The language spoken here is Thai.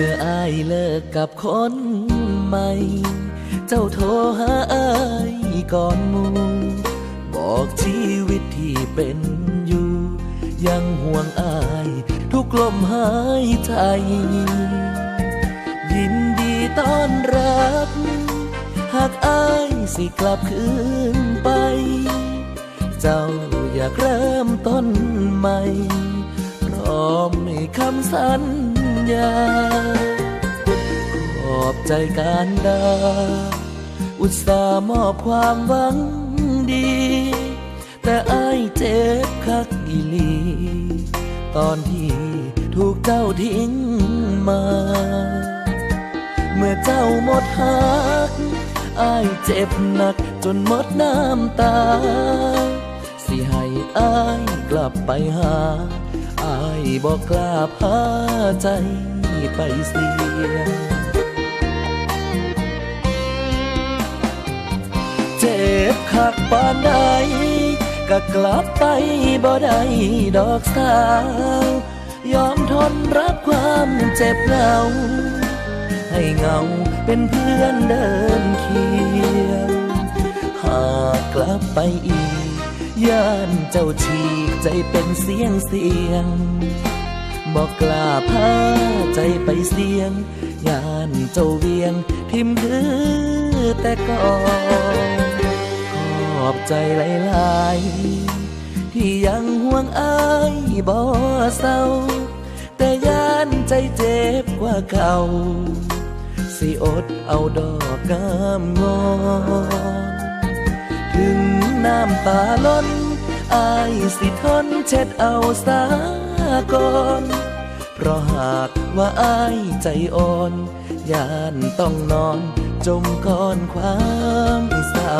มื่ออายเลิกกับคนใหม่ เจ้าโทรหาอายก่อนมู บอกชีวิตที่เป็นอยู่ ยังห่วงอายทุกลมหายใจ ยินดีต้อนรับ หากอายสิกลับคืนไป เจ้าอยากเริ่มต้นใหม่ พร้อมในคำสัญ ญา ขอบใจการดา อุตส่าห์มอบความหวังดี แต่อายเจ็บคักอีลี ตอนที่ถูกเจ้าทิ้งมา เมื่อเจ้าหมดหักอายเจ็บหนักจนหมดน้ำตา สิให้อายกลับไปหาายบอกกล้าพาใจไปเสีย เจ็บคักปานใดก็กลับไปบ่ได้ดอกสาว ยอมทนรับความเจ็บเหงา ให้เงาเป็นเพื่อนเดินเคียง หากกลับไปอีก ย่านเจ้าฉีกใจเป็นเสียงเสียง บอกกล้าพาใจไปเสียงย่านเจ้าเวียง ทิมคือแต่ก่อนขอบใจหลายๆ ที่ยังห่วงอายบ่เศร้า แต่ย่านใจเจ็บกว่าเก่า สิอดเอาดอกงามงอน น้ำตาล้น อายสิทนเช็ดเอาสาก่อนเพราะหากว่าอายใจอ่อนย่านต้องนอน จมก้อนความเศร้า